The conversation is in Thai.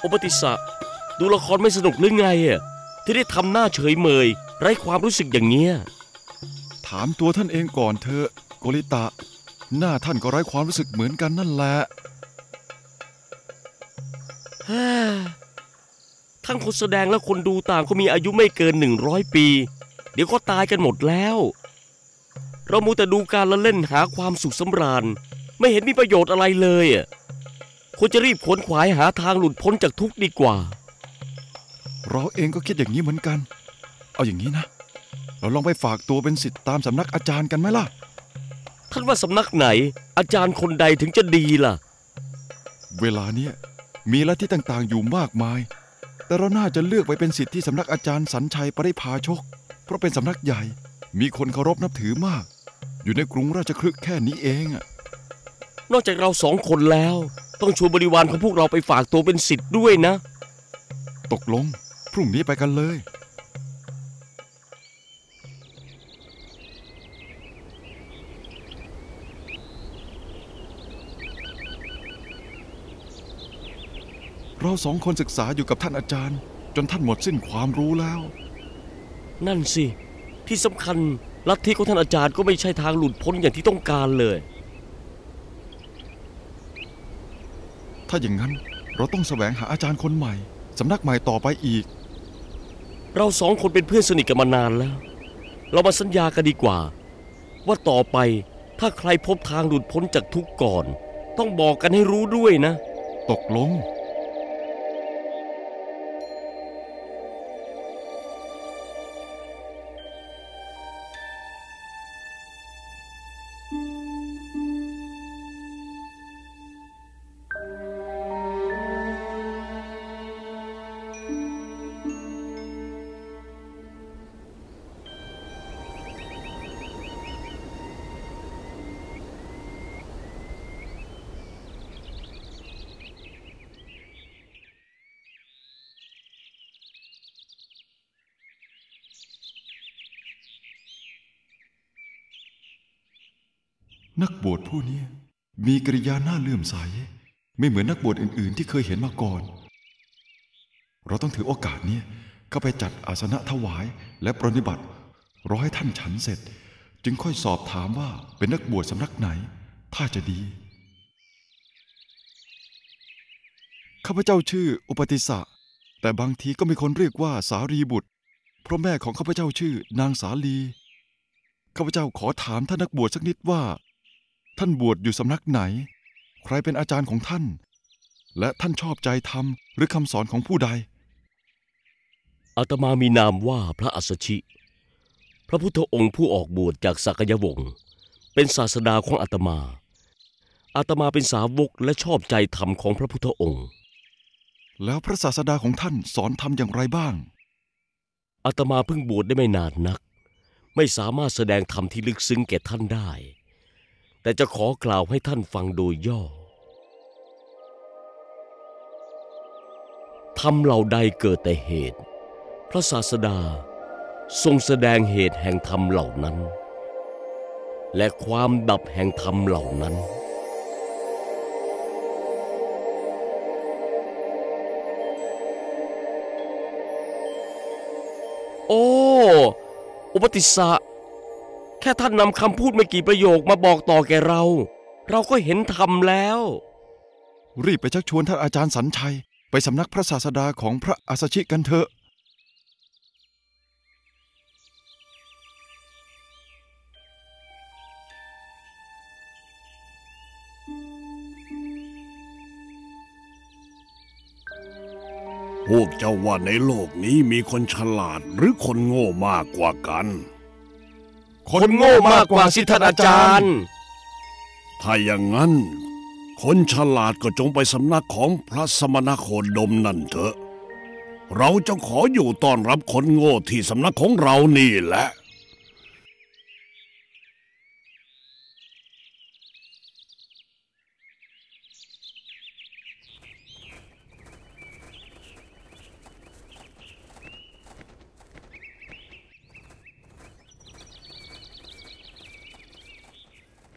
โอปติสะดูละครไม่สนุกหรือไงอะที่ได้ทำหน้าเฉยเมย ไร้ความรู้สึกอย่างเงี้ยถามตัวท่านเองก่อนเถอะโกริตะ หน้าท่านก็ไร้ความรู้สึกเหมือนกันนั่นแหละฮ่าทั้งคนแสดงและคนดูต่างก็มีอายุไม่เกินหนึ่งร้อยปี เดี๋ยวก็ตายกันหมดแล้ว เรามูแต่ดูการละเล่นหาความสุขสำราญ ไม่เห็นมีประโยชน์อะไรเลยอะ ควรจะรีบขวนขวายหาทางหลุดพ้นจากทุกข์ดีกว่า เราเองก็คิดอย่างนี้เหมือนกัน เอาอย่างนี้นะ เราลองไปฝากตัวเป็นสิทธิ์ตามสำนักอาจารย์กันไหมล่ะ ท่านว่าสำนักไหน อาจารย์คนใดถึงจะดีล่ะ เวลาเนี้ยมีลัทธิต่างๆ อยู่มากมาย แต่เราน่าจะเลือกไปเป็นสิทธิ์ที่สำนักอาจารย์สัญชัยปริพาชก เพราะเป็นสำนักใหญ่ มีคนเคารพนับถือมาก อยู่ในกรุงราชคลึกแค่นี้เองอะ นอกจากเราสองคนแล้ว ต้องชวนบริวารของพวกเราไปฝากตัวเป็นสิทธิ์ด้วยนะ ตกลง พรุ่งนี้ไปกันเลย เราสองคนศึกษาอยู่กับท่านอาจารย์ จนท่านหมดสิ้นความรู้แล้ว นั่นสิ ที่สำคัญลัทธิของท่านอาจารย์ก็ไม่ใช่ทางหลุดพ้นอย่างที่ต้องการเลย ถ้าอย่างนั้นเราต้องแสวงหาอาจารย์คนใหม่ สำนักใหม่ต่อไปอีก เราสองคนเป็นเพื่อนสนิทกันมานานแล้ว เรามาสัญญากันดีกว่า ว่าต่อไปถ้าใครพบทางหลุดพ้นจากทุกข์ก่อน ต้องบอกกันให้รู้ด้วยนะ ตกลง นักบวชผู้นี้มีกริยาหน้าเลื่อมใส ไม่เหมือนนักบวชอื่น ๆ ที่เคยเห็นมาก่อน เราต้องถือโอกาสนี้เข้าไปจัดอาสนะถวายและปรนิบัติรอให้ท่านฉันเสร็จ จึงค่อยสอบถามว่าเป็นนักบวชสำนักไหน ถ้าจะดี ข้าพเจ้าชื่ออุปติสสะแต่บางทีก็มีคนเรียกว่าสารีบุตร เพราะแม่ของข้าพเจ้าชื่อนางสาลี ข้าพเจ้าขอถามท่านนักบวชสักนิดว่า ท่านบวชอยู่สำนักไหน ใครเป็นอาจารย์ของท่าน และท่านชอบใจธรรมหรือคำสอนของผู้ใดอาตมามีนามว่าพระอัสสชิ พระพุทธองค์ผู้ออกบวชจากสักยวงศ์เป็นศาสดาของอาตมาอาตมาเป็นสาวกและชอบใจธรรมของพระพุทธองค์ แล้วพระศาสดาของท่านสอนธรรมอย่างไรบ้างอาตมาเพิ่งบวชได้ไม่นานนัก ไม่สามารถแสดงธรรมที่ลึกซึ้งแก่ท่านได้ แต่จะขอกล่าวให้ท่านฟังโดยย่อธรรมเหล่าใดเกิดแต่เหตุ พระศาสดาทรงแสดงเหตุแห่งธรรมเหล่านั้น และความดับแห่งธรรมเหล่านั้น โอ้ อุปติสสะ แค่ท่านนำคำพูดไม่กี่ประโยคมาบอกต่อแก่เรา เราก็เห็นธรรมแล้ว รีบไปชักชวนท่านอาจารย์สัญชัย ไปสำนักพระศาสดาของพระอัสสชิกันเถอะพวกเจ้าว่าในโลกนี้มีคนฉลาดหรือคนโง่มากกว่ากัน คนโง่มากกว่าสิทธานอาจารย์ ถ้าอย่างนั้น คนฉลาดก็จงไปสำนักของพระสมณโคดมนั่นเถอะ เราจะขออยู่ต้อนรับคนโง่ที่สำนักของเรานี่แหละ